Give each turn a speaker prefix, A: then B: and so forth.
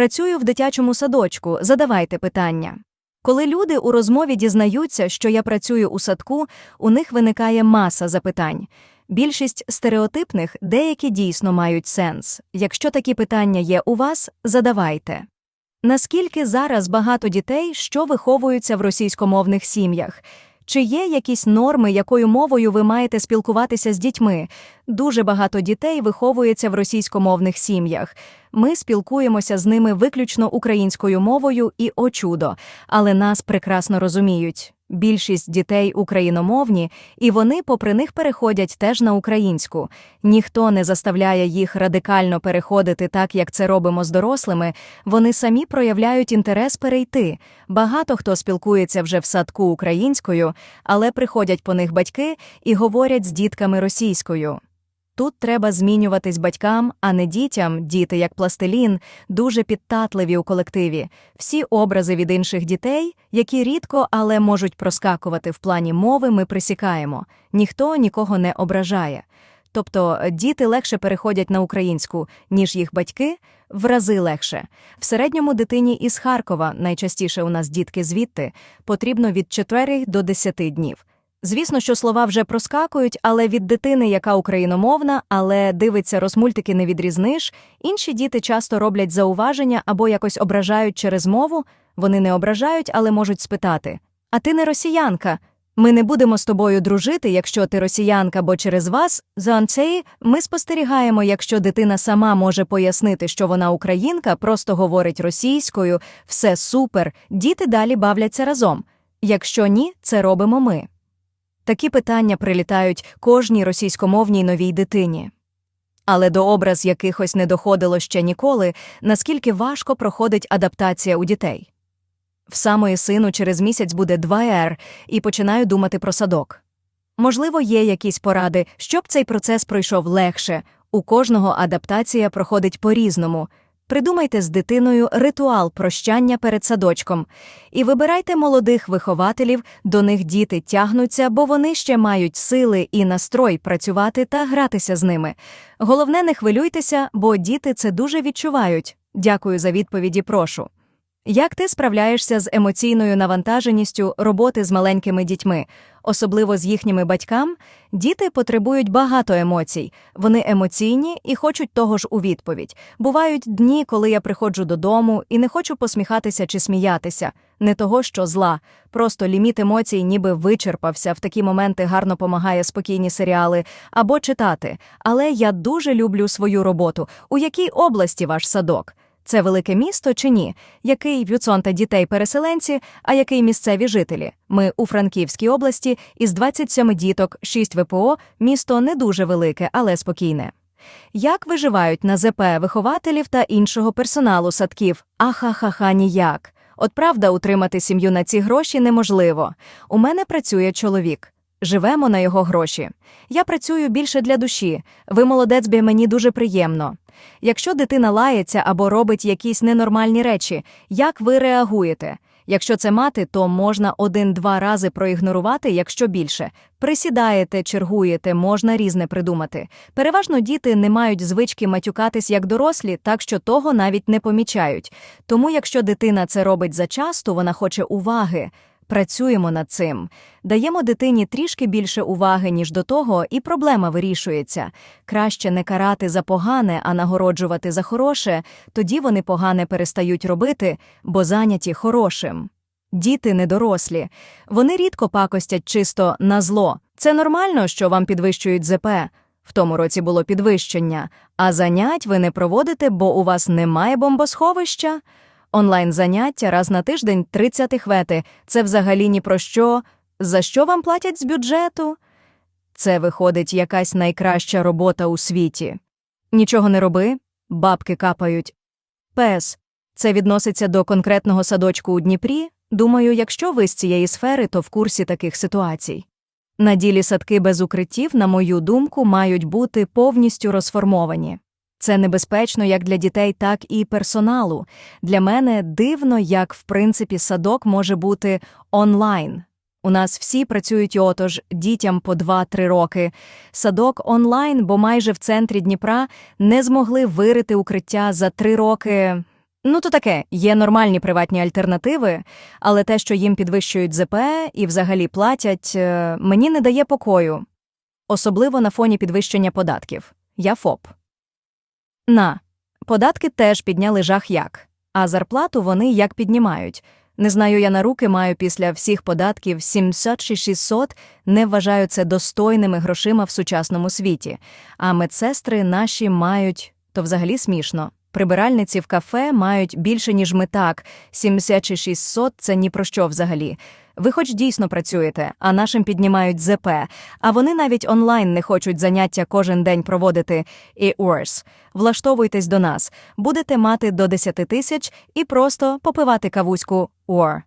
A: Працюю в дитячому садочку, задавайте питання. Коли люди у розмові дізнаються, що я працюю у садку, у них виникає маса запитань. Більшість стереотипних деякі дійсно мають сенс. Якщо такі питання є у вас, задавайте. Наскільки зараз багато дітей, що виховуються в російськомовних сім'ях? Чи є якісь норми, якою мовою ви маєте спілкуватися з дітьми? Дуже багато дітей виховується в російськомовних сім'ях. Ми спілкуємося з ними виключно українською мовою і о чудо, але нас прекрасно розуміють. Більшість дітей україномовні, і вони, попри них, переходять теж на українську. Ніхто не заставляє їх радикально переходити так, як це робимо з дорослими. Вони самі проявляють інтерес перейти. Багато хто спілкується вже в садку українською, але приходять по них батьки і говорять з дітками російською. Тут треба змінюватись батькам, а не дітям, діти як пластилін, дуже підтатливі у колективі. Всі образи від інших дітей, які рідко, але можуть проскакувати в плані мови, ми присікаємо. Ніхто нікого не ображає. Тобто діти легше переходять на українську, ніж їх батьки, в рази легше. В середньому дитині із Харкова, найчастіше у нас дітки звідти, потрібно від 4 до 10 днів. Звісно, що слова вже проскакують, але від дитини, яка україномовна, але дивиться розмультики, не відрізниш. Інші діти часто роблять зауваження або якось ображають через мову. Вони не ображають, але можуть спитати: А ти не росіянка? Ми не будемо з тобою дружити, якщо ти росіянка, бо через вас за анцеї ми спостерігаємо, якщо дитина сама може пояснити, що вона українка, просто говорить російською, все супер, діти далі бавляться разом. Якщо ні, це робимо ми. Такі питання прилітають кожній російськомовній новій дитині. Але до образ якихось не доходило ще ніколи, наскільки важко проходить адаптація у дітей. В самої сину через місяць буде 2 р і починаю думати про садок. Можливо, є якісь поради, щоб цей процес пройшов легше, у кожного адаптація проходить по різному. Придумайте з дитиною ритуал прощання перед садочком і вибирайте молодих вихователів, до них діти тягнуться, бо вони ще мають сили і настрой працювати та гратися з ними. Головне, не хвилюйтеся, бо діти це дуже відчувають. Дякую за відповіді, прошу. Як ти справляєшся з емоційною навантаженістю роботи з маленькими дітьми, особливо з їхніми батьками? Діти потребують багато емоцій, вони емоційні і хочуть того ж у відповідь. Бувають дні, коли я приходжу додому і не хочу посміхатися чи сміятися, не того, що зла. Просто ліміт емоцій ніби вичерпався. В такі моменти гарно помагає спокійні серіали або читати. Але я дуже люблю свою роботу. У якій області ваш садок? Це велике місто чи ні? Який вюцонта дітей-переселенці, а який місцеві жителі? Ми у Франківській області із 27 діток, 6 ВПО, місто не дуже велике, але спокійне. Як виживають на ЗП вихователів та іншого персоналу садків? Ахахаха ніяк. От правда, утримати сім'ю на ці гроші неможливо. У мене працює чоловік. Живемо на його гроші. Я працюю більше для душі. Ви молодець, бі мені дуже приємно. Якщо дитина лається або робить якісь ненормальні речі, як ви реагуєте? Якщо це мати, то можна один-два рази проігнорувати, якщо більше. Присідаєте, чергуєте, можна різне придумати. Переважно діти не мають звички матюкатись як дорослі, так що того навіть не помічають. Тому, якщо дитина це робить зачасто, вона хоче уваги. Працюємо над цим, даємо дитині трішки більше уваги, ніж до того, і проблема вирішується. Краще не карати за погане, а нагороджувати за хороше, тоді вони погане перестають робити, бо зайняті хорошим. Діти недорослі. Вони рідко пакостять чисто на зло. Це нормально, що вам підвищують ЗП. В тому році було підвищення, а занять ви не проводите, бо у вас немає бомбосховища. Онлайн-заняття раз на тиждень 30 хвети. Це взагалі ні про що. За що вам платять з бюджету? Це виходить якась найкраща робота у світі. Нічого не роби, бабки капають. Пес. Це відноситься до конкретного садочку у Дніпрі. Думаю, якщо ви з цієї сфери, то в курсі таких ситуацій. На ділі садки без укриттів, на мою думку, мають бути повністю розформовані. Це небезпечно як для дітей, так і персоналу. Для мене дивно, як в принципі садок може бути онлайн. У нас всі працюють отож дітям по 2-3 роки. Садок онлайн, бо майже в центрі Дніпра не змогли вирити укриття за 3 роки. Ну, то таке, є нормальні приватні альтернативи, але те, що їм підвищують ЗП і взагалі платять, е, мені не дає покою. Особливо на фоні підвищення податків. Я ФОП. На. Податки теж підняли жах як. А зарплату вони як піднімають. Не знаю, я на руки маю після всіх податків 700 чи 600, не вважаю це достойними грошима в сучасному світі. А медсестри наші мають, то взагалі смішно. Прибиральниці в кафе мають більше, ніж ми так, 70 чи 600 – це ні про що взагалі. Ви хоч дійсно працюєте, а нашим піднімають ЗП, а вони навіть онлайн не хочуть заняття кожен день проводити. І worse. Влаштовуйтесь до нас, будете мати до 10 тисяч і просто попивати кавуську «Or».